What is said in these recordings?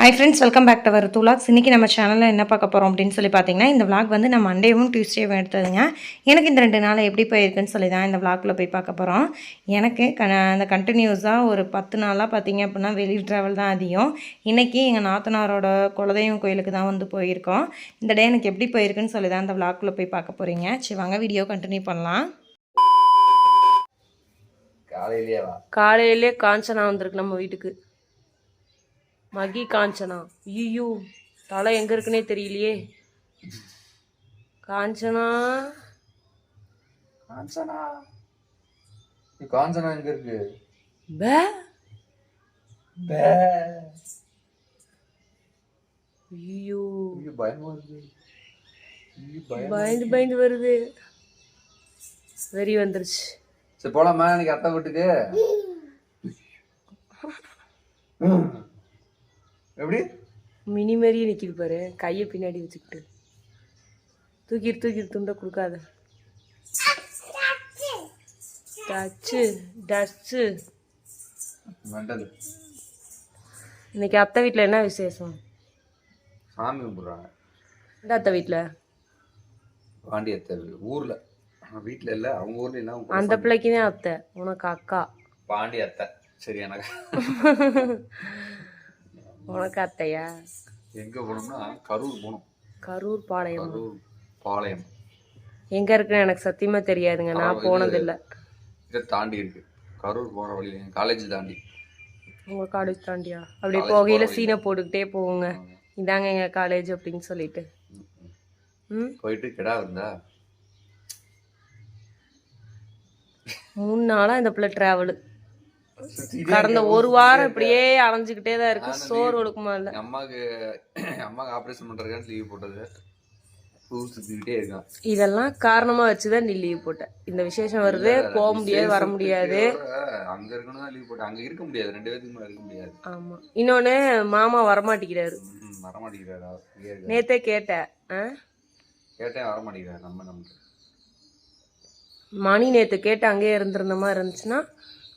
Hi friends welcome back to our துலாக்ஸ் இன்றைக்கி நம்ம சேனலில் என்ன பார்க்க போகிறோம் அப்படின்னு சொல்லி பார்த்தீங்கன்னா இந்த vlog வந்து நான் மண்டேவும் டியூஸ்டேவும் எடுத்ததுங்க. எனக்கு இந்த ரெண்டு நாள் எப்படி போயிருக்குன்னு சொல்லி தான் இந்த vlogல போய் பார்க்க போகிறோம் எனக்கு க அந்த கண்டினியூஸாக ஒரு பத்து நாளாக பார்த்தீங்க அப்படின்னா வெளி ட்ராவல் தான் அதிகம். இன்றைக்கி எங்கள் நாத்தனாரோட குலதெய்வம் கோயிலுக்கு தான் வந்து போயிருக்கோம். இந்த டே எனக்கு எப்படி போயிருக்குன்னு சொல்லி தான் இந்த vlogல போய் பார்க்க போகிறீங்க சரி வாங்க வீடியோ கண்டினியூ பண்ணலாம். காலையிலேயே காஞ்சனா வந்திருக்கு நம்ம வீட்டுக்கு. மகி காஞ்சனா. ஐயோ தலை எங்க இருக்குன்னே தெரியலையே. காஞ்சனா? காஞ்சனா? காஞ்சனா எங்க இருக்கு? பே? பே. ஐயோ பயமா இருக்கு. பயந்து பயந்து வருது. வெறி வந்துருச்சு. சரி போலாமா? எனக்கு அத்தை வீட்டுக்கு? எப்படி? மினி மாதிரியே நிற்கிது பாரு. கையை பின்னாடி வச்சுக்கிட்டு. தூக்கிட்டு தூக்கிட்டு துண்டை கொடுக்காத. டச்சு டச்சு இன்னைக்கு அத்தை வீட்டில் என்ன விசேஷம்? சாமி கும்பிடுறாங்க. இந்த அத்தை வீட்டில் பாண்டி அத்தை ஊர்ல. வீட்ல இல்ல. அவங்க ஊர்ல இல்ல அந்த பிள்ளைக்கு தான் அத்தை. உனக்கு அக்கா. பாண்டி அத்தை. சரி எனக்கு. உனக்கு அத்தையா எங்க போனோம்னா கரூர் போனோம். கரூர் பாளையம். கரூர் பாளையம். எங்க இருக்குன்னு எனக்கு சத்தியமா தெரியாதுங்க. நான் போனதில்லை. இதை தாண்டி இருக்கு. கரூர் போற வழியில காலேஜ் தாண்டி. உங்க காலேஜ் தாண்டியா? அப்படியே போகையில சீனை போட்டுக்கிட்டே போவோங்க. இதாங்க எங்க காலேஜ் அப்படின்னு சொல்லிட்டு. ம் போயிட்டு கிடா இருந்தா? மூணு நாளா இந்த பிள்ளை டிராவலு கடந்த ஒரு வாரம் இப்படியே அலைஞ்சுக்கிட்டே தான் இருக்கு. சோறு ஒழுக்குமா இல்ல? அம்மாக்கு அம்மாக்கு ஆபரேஷன் பண்றதுக்கான லீவ் போட்டது. இதெல்லாம் காரணமா வச்சுதான் நீ லீவ் போட்ட. இந்த விசேஷம் வருது போக முடியாது வர முடியாது. அங்க இருக்கணும் லீவ் போட்டேன். அங்க இருக்க முடியாது ரெண்டு பேத்துக்கு இருக்க முடியாது. ஆமா. இன்னொன்னு மாமா வரமாட்டேங்கிறாரு. வரமாட்டேங்கிறாரா. நேத்தே கேட்டேன்? கேட்டேன் வரமாட்டேங்கிறாரு நம்ம நம்ம மணி நேத்து கேட்டு அங்கேயே இருந்திருந்த மாதிரி இருந்துச்சுன்னா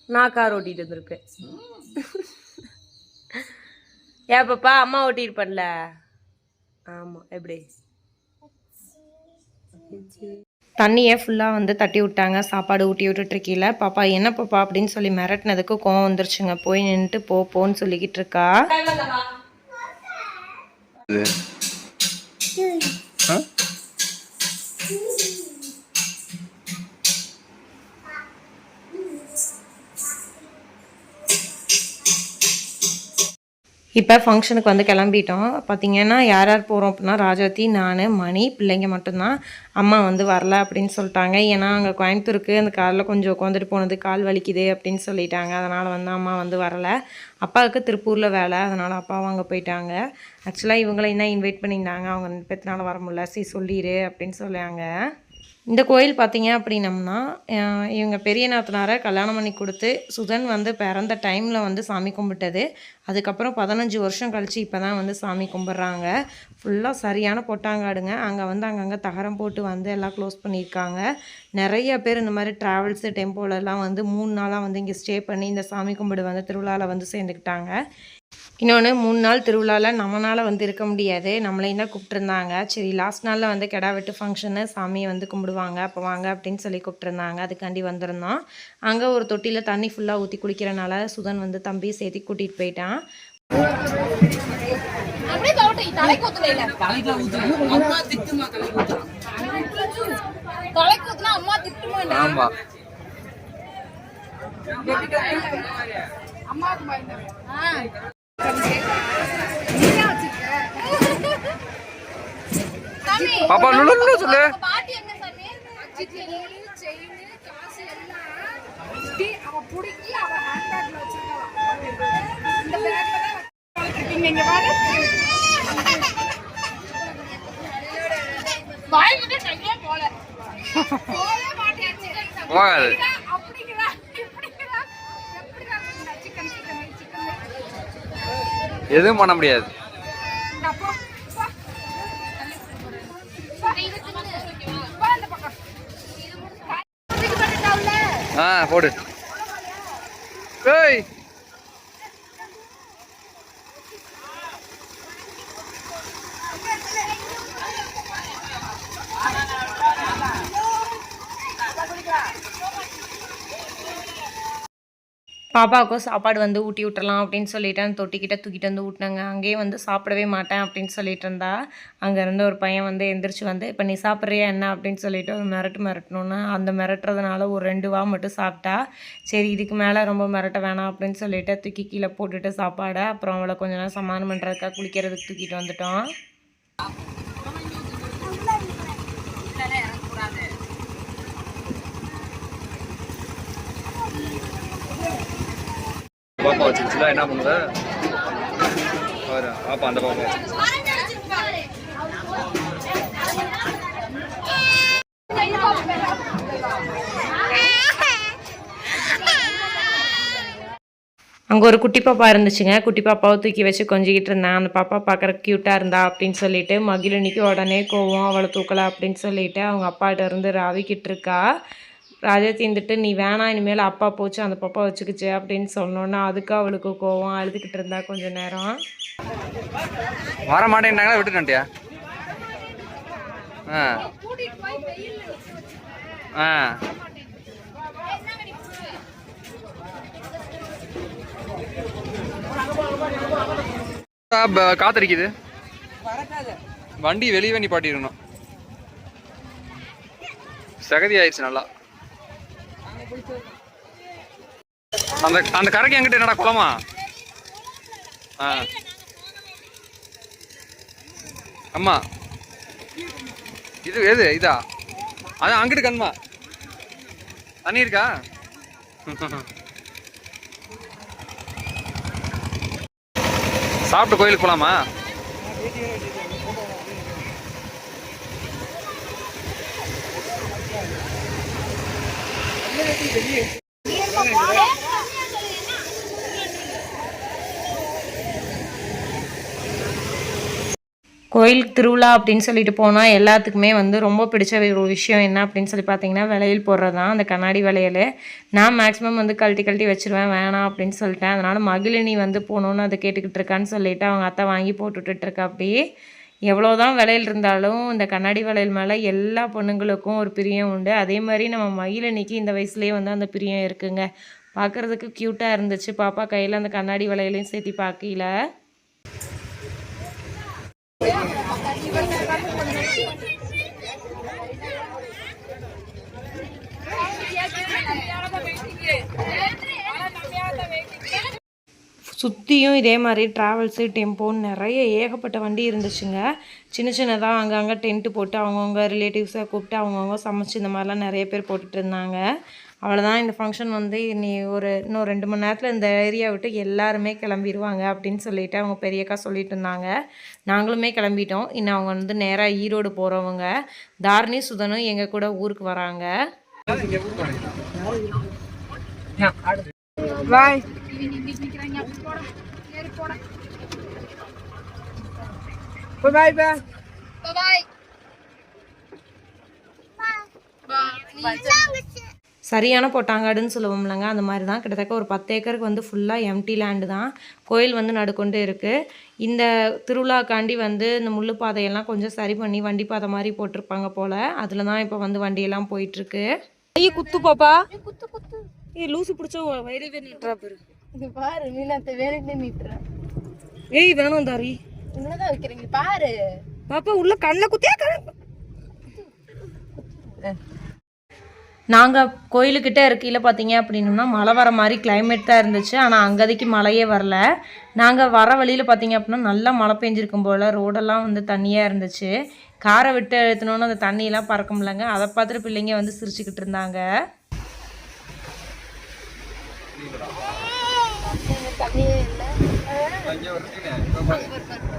நான் கார் ஓட்டிட்டு வந்திருப்பேன் ஏன் பாப்பா அம்மா ஓட்டிருப்பேன்ல ஆமா எப்படி? தண்ணியை ஃபுல்லாக வந்து தட்டி விட்டாங்க. சாப்பாடு ஊட்டி விட்டுட்டுருக்கீல பாப்பா என்ன பாப்பா அப்படின்னு சொல்லி மிரட்டினதுக்கு கோவம் வந்துருச்சுங்க. போய் நின்றுட்டு போ போன்னு சொல்லிக்கிட்டு இருக்கா? இப்போ ஃபங்க்ஷனுக்கு வந்து கிளம்பிட்டோம். பார்த்தீங்கன்னா யார் யார் போகிறோம் அப்படின்னா ராஜாத்தி நான் மணி பிள்ளைங்க மட்டும்தான். அம்மா வந்து வரல அப்படின்னு சொல்லிட்டாங்க. ஏன்னா அங்கே கோயம்புத்தூருக்கு அந்த காலில் கொஞ்சம் உட்காந்துட்டு போனது கால் வலிக்குது அப்படின்னு சொல்லிட்டாங்க. அதனால் வந்து அம்மா வந்து வரல. அப்பாவுக்கு திருப்பூரில் வேலை. அதனால் அப்பாவும் அங்கே போயிட்டாங்க. ஆக்சுவலாக இவங்களை என்ன இன்வைட் பண்ணியிருந்தாங்க? அவங்க ரெண்டு பேர்த்தினால வர முடியல. சரி சொல்லிடு அப்படின்னு சொல்லியாங்க. இந்த கோயில் பார்த்தீங்க அப்படின்னம்னா இவங்க பெரிய நாத்தனாரை கல்யாணம் பண்ணி கொடுத்து சுதன் வந்து பிறந்த டைமில் வந்து சாமி கும்பிட்டது. அதுக்கப்புறம் பதினஞ்சு வருஷம் கழித்து இப்போ தான் வந்து சாமி கும்பிட்றாங்க. ஃபுல்லாக சரியான பொட்டாங்காடுங்க. அங்கே வந்து அங்கங்கே தகரம் போட்டு வந்து எல்லாம் க்ளோஸ் பண்ணியிருக்காங்க. நிறைய பேர் இந்த மாதிரி ட்ராவல்ஸு டெம்போலெல்லாம் வந்து மூணு நாளாக வந்து இங்கே ஸ்டே பண்ணி இந்த சாமி கும்பிடு வந்து திருவிழாவில் வந்து சேர்ந்துக்கிட்டாங்க. இன்னொன்று மூணு நாள் திருவிழாவில் நம்மளால் வந்து இருக்க முடியாது. நம்மளையும் தான் கூப்பிட்ருந்தாங்க சரி லாஸ்ட் நாளில் வந்து கெடா வெட்டு ஃபங்க்ஷனு சாமியை வந்து கும்பிடுவாங்க. அப்போ வாங்க அப்படின்னு சொல்லி கூப்பிட்ருந்தாங்க அதுக்காண்டி வந்திருந்தோம். அங்கே ஒரு தொட்டியில் தண்ணி ஃபுல்லாக ஊற்றி குளிக்கிறனால சுதன் வந்து தம்பி சேர்த்து கூட்டிகிட்டு போயிட்டான். அம்மா திட்டுமா ஆமா. அம்மாவுக்கு பாப்பா லுலு சொல்லு. உங்க பாட்டி எங்க சாமி? காய் தூக்கி போட்டுட்டாவுல? ஆ போடு ஏய் பாப்பாவுக்கும் சாப்பாடு வந்து ஊட்டி விட்டுறலாம் அப்படின்னு சொல்லிட்டு அந்த தொட்டிக்கிட்ட தூக்கிட்டு வந்து ஊட்டினாங்க. அங்கேயே வந்து சாப்பிடவே மாட்டேன் அப்படின்னு சொல்லிட்டு இருந்தா. அங்கே இருந்த ஒரு பையன் வந்து எந்திரிச்சு வந்து இப்போ நீ சாப்பிட்றியா என்ன? அப்படின்னு சொல்லிட்டு ஒரு மிரட்டு மிரட்டணுன்னா அந்த மிரட்டுறதுனால ஒரு ரெண்டு வா மட்டும் சாப்பிட்டா. சரி இதுக்கு மேலே ரொம்ப மிரட்ட வேணாம் அப்படின்னு சொல்லிட்டு தூக்கி கீழே போட்டுட்டு சாப்பாடை அப்புறம் அவளை கொஞ்ச நேரம் சமாதானம் பண்ணுறதுக்காக குளிக்கிறதுக்கு தூக்கிட்டு வந்துட்டோம். பாப்பா வச்சுச்சுல என்ன பண்ணுவ பாரு பாப்பா அந்த பாப்பா அங்கே ஒரு குட்டி பாப்பா இருந்துச்சுங்க. குட்டி பாப்பாவை தூக்கி வச்சு கொஞ்சிக்கிட்டு இருந்தேன் அந்த பாப்பா பார்க்குற க்யூட்டாக இருந்தா அப்படின்னு சொல்லிட்டு மகிழினிக்கு உடனே கோவம் அவளை தூக்கலை அப்படின்னு சொல்லிட்டு அவங்க அப்பாட்ட இருந்து ராவிக்கிட்டு இருக்கா. ராஜா தீந்துட்டு நீ வேணாம் இனிமேல் அப்பா போச்சு அந்த பாப்பா வச்சுக்கிச்சு அப்படின்னு சொன்னோன்னா அதுக்கு அவளுக்கு கோவம் அழுதுகிட்டு இருந்தா கொஞ்ச நேரம். வர மாட்டேன்னாங்களா விட்டுட்டேன்ட்டியா? ஆ. ஆ. காத்தடிக்குது. வண்டி வெளியே பாட்டிடணும் சகதி ஆயிடுச்சு நல்லா. அந்த அந்த கரைக்கு எங்கிட்ட என்னடா குளமா ஆ. அம்மா. இது எது இதா? அதான் அங்கிட்டு கண்மா. தண்ணி இருக்கா? சாப்பிட்டு கோயிலுக்கு போலாமா? கோயில் திருவிழா அப்படின்னு சொல்லிட்டு போனால் எல்லாத்துக்குமே வந்து ரொம்ப பிடிச்ச ஒரு விஷயம் என்ன அப்படின்னு சொல்லி பார்த்தீங்கன்னா விளையல் போடுறது தான் அந்த கண்ணாடி வளையல். நான் மேக்ஸிமம் வந்து கழட்டி கழட்டி வச்சிருவேன். வேணாம் அப்படின்னு சொல்லிட்டேன். அதனால் மகிழினி வந்து போகணுன்னு அதை கேட்டுக்கிட்டு இருக்கான்னு சொல்லிட்டு அவங்க அத்தை வாங்கி போட்டுட்டு இருக்கா. எவ்வளோ எவ்வளோதான் விலையில் இருந்தாலும் இந்த கண்ணாடி வளையல் மேலே எல்லா பொண்ணுங்களுக்கும் ஒரு பிரியம் உண்டு. அதே மாதிரி நம்ம மகிழினிக்கு இந்த வயசுலேயே வந்து அந்த பிரியம் இருக்குங்க. பார்க்குறதுக்கு க்யூட்டாக இருந்துச்சு. பாப்பா கையில் அந்த கண்ணாடி வளையலையும் சேர்த்து பார்க்கல சுற்றியும் இதே மாதிரி ட்ராவல்ஸு டெம்போன்னு நிறைய ஏகப்பட்ட வண்டி இருந்துச்சுங்க. சின்ன சின்னதாக அங்கங்கே டென்ட்டு போட்டு அவங்கவுங்க ரிலேட்டிவ்ஸை கூப்பிட்டு அவங்கவுங்க சமைச்சு இந்த மாதிரிலாம் நிறைய பேர் போட்டுட்டு இருந்தாங்க. அவ்வளோதான் இந்த ஃபங்க்ஷன் வந்து நீ ஒரு இன்னும் ரெண்டு மணி நேரத்தில் இந்த ஏரியா விட்டு எல்லாருமே கிளம்பிடுவாங்க அப்படின்னு சொல்லிட்டு அவங்க பெரியக்கா சொல்லிட்டு இருந்தாங்க. நாங்களுமே கிளம்பிட்டோம். இன்னும் அவங்க வந்து நேராக ஈரோடு போகிறவங்க தாரணி சுதனும் எங்கள் கூட ஊருக்கு வராங்க. சரியான பொட்டாங்காடுன்னு சொல்லுவோம்லங்க அந்த மாதிரி தான் கிட்டத்தட்ட ஒரு பத்து ஏக்கருக்கு வந்து ஃபுல்லாக எம்டி லேண்டு தான். கோயில் வந்து நடுக்கொண்டு இருக்குது இந்த திருவிழாக்காண்டி வந்து இந்த முள்ளு பாதையெல்லாம் கொஞ்சம் சரி பண்ணி வண்டி பாதை மாதிரி போட்டிருப்பாங்க போல். அதில் தான் இப்போ வந்து வண்டியெல்லாம் போயிட்டுருக்கு. ஐய குத்து பாப்பா. ஏய் லூசு பிடிச்ச வயிறவே நீட்டுறா பேரு. இது பாரு மீனாத்த வேணும்னே நீட்டுறேன் ஏய் வேணாம் தாரி என்னதான் வைக்கிறீங்க? பாரு. பாப்பா உள்ள கண்ணில் குத்தியா கண்ண நாங்கள் கோயிலுக்கிட்ட இருக்கையில் பார்த்தீங்க அப்படின்னோம்னா மழை வர மாதிரி கிளைமேட் தான் இருந்துச்சு. ஆனால் அங்கதைக்கு மழையே வரல. நாங்கள் வர வழியில் பார்த்தீங்க அப்படின்னா நல்லா மழை பெஞ்சிருக்கும் போல் ரோடெல்லாம் வந்து தண்ணியாக இருந்துச்சு. காரை விட்டு எழுத்தணுன்னு அந்த தண்ணியெல்லாம் பறக்க முடியலங்க. அதை பார்த்துட்டு பிள்ளைங்க வந்து சிரிச்சுக்கிட்டு இருந்தாங்க. தண்ணியே இல்லை நல்லா போயிருக்கலாம் நிறைய பேர் இருக்காங்க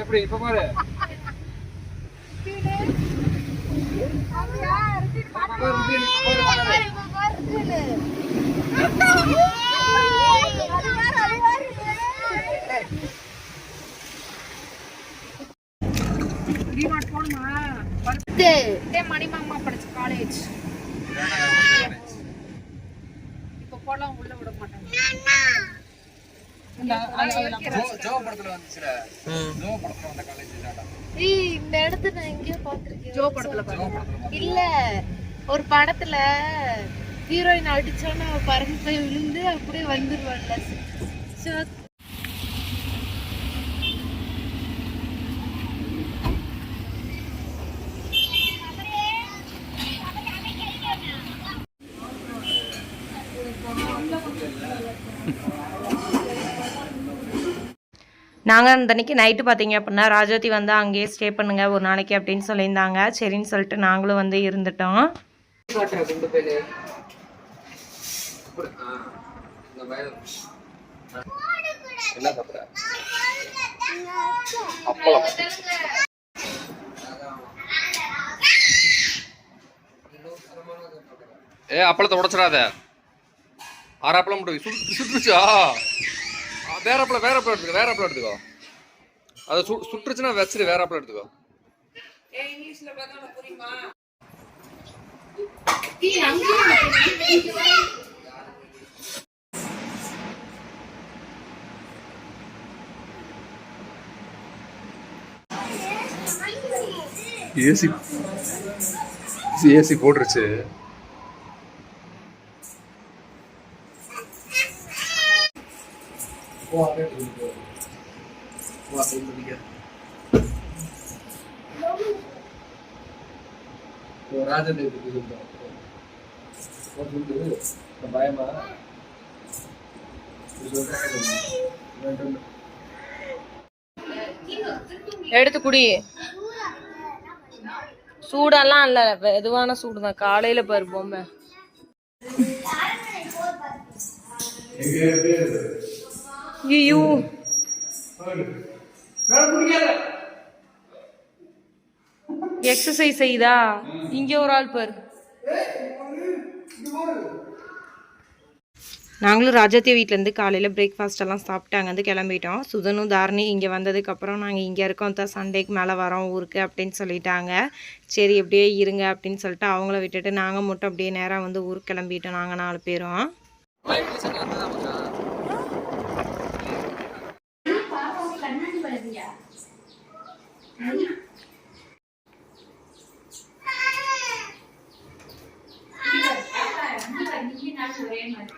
எப்படி இப்ப பாரு மணிமாமா படிச்ச காலேஜ் இப்ப போலாம் உள்ள விட மாட்டாங்க இந்த இடத்த நான் எங்கேயோ பார்த்திருக்கேன். ஜோ படத்துல இல்ல ஒரு படத்துல ஹீரோயின் அடிச்சோன்னு பறந்து போய் விழுந்து அப்படியே வந்துருவாள்ல நாங்கள் அந்த நைட்டு பார்த்தீங்க அப்படின்னா ராஜோதி வந்து அங்கேயே ஸ்டே பண்ணுங்க ஒரு நாளைக்கு அப்படின்னு சொல்லியிருந்தாங்க. சரின்னு சொல்லிட்டு நாங்களும் வந்து இருந்துட்டோம். ஏ அப்பளத்தை உடச்சிடாத. ஆறு அப்பளம் மட்டும் சுட்டு சுட்டுருச்சா வேற அப்பளம் வேற அப்பளம் எடுத்துக்கோ வேற அப்பளம் எடுத்துக்கோ. அது சு சுட்டுருச்சுன்னா வச்சிரு வேற அப்பளம் எடுத்துக்கோ. ஏசி ஏசி போட்டுருச்சு. பயமா எடுத்து குடி. சூடெல்லாம் இல்ல எதுவான சூடு தான் காலையில பாரு பொம்மை. ஐயோ எக்ஸசைஸ் செய்தா? இங்க ஒரு ஆள் பாரு. நாங்களும் ராஜாத்தி வீட்டிலேருந்து காலையில் பிரேக்ஃபாஸ்ட் எல்லாம் சாப்பிட்டு அங்கேருந்து கிளம்பிட்டோம். சுதனும் தாரணி இங்கே வந்ததுக்கப்புறம் நாங்கள் இங்கே இருக்கோம். தான் சண்டேக்கு மேலே வரோம் ஊருக்கு அப்படின்னு சொல்லிட்டாங்க. சரி அப்படியே இருங்க அப்படின்னு சொல்லிட்டு அவங்கள விட்டுட்டு நாங்கள் மட்டும் அப்படியே நேராக வந்து ஊருக்கு கிளம்பிட்டோம். நாங்கள் நாலு பேரும்.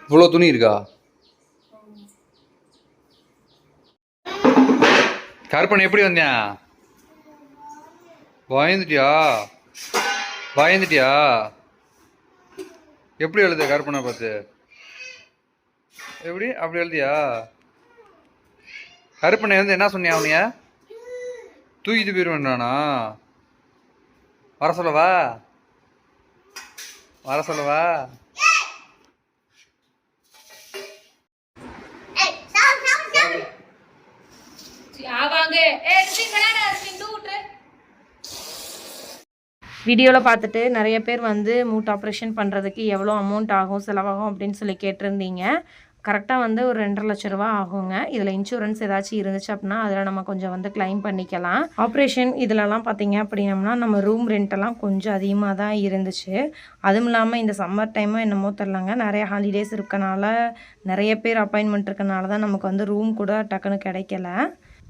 இவ்வளோ துணி இருக்கா? கருப்பன் எப்படி வந்தியா? பயந்துட்டியா? பயந்துட்டியா? எப்படி எழுத கருப்பனை பார்த்து? எப்படி? அப்படி எழுதியா? கருப்பனை வந்து என்ன சொன்னியா அவனியா? தூக்கிட்டு போயிடுவேன்டானா வர சொல்லவா? வர சொல்லவா? வீடியோவில் பார்த்துட்டு நிறைய பேர் வந்து மூட் ஆப்ரேஷன் பண்ணுறதுக்கு எவ்வளோ அமௌண்ட் ஆகும் செலவாகும் அப்படின்னு சொல்லி கேட்டிருந்தீங்க. கரெக்டாக வந்து ஒரு ரெண்டரை லட்ச ரூபா ஆகுங்க. இதில் இன்சூரன்ஸ் ஏதாச்சும் இருந்துச்சு அப்படின்னா அதில் நம்ம கொஞ்சம் வந்து க்ளைம் பண்ணிக்கலாம். ஆப்ரேஷன் இதிலலாம் பார்த்தீங்க அப்படின்னம்னா நம்ம ரூம் ரெண்டெல்லாம் கொஞ்சம் அதிகமாக தான் இருந்துச்சு. அதுவும் இல்லாமல் இந்த சம்மர் டைமும் என்னமோ தெரிலங்க நிறைய ஹாலிடேஸ் இருக்கனால நிறைய பேர் அப்பாயின்மெண்ட் இருக்கனால தான் நமக்கு வந்து ரூம் கூட டக்குன்னு கிடைக்கல.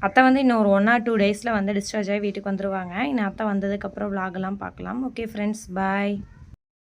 அத்தை வந்து இன்னும் ஒரு ஒன் ஆர் டூ டேஸில் வந்து டிஸ்சார்ஜ் ஆகி வீட்டுக்கு வந்துடுவாங்க இன்னும் அத்தை வந்ததுக்கப்புறம் vlog பார்க்கலாம் ஓகே ஃப்ரெண்ட்ஸ் பாய்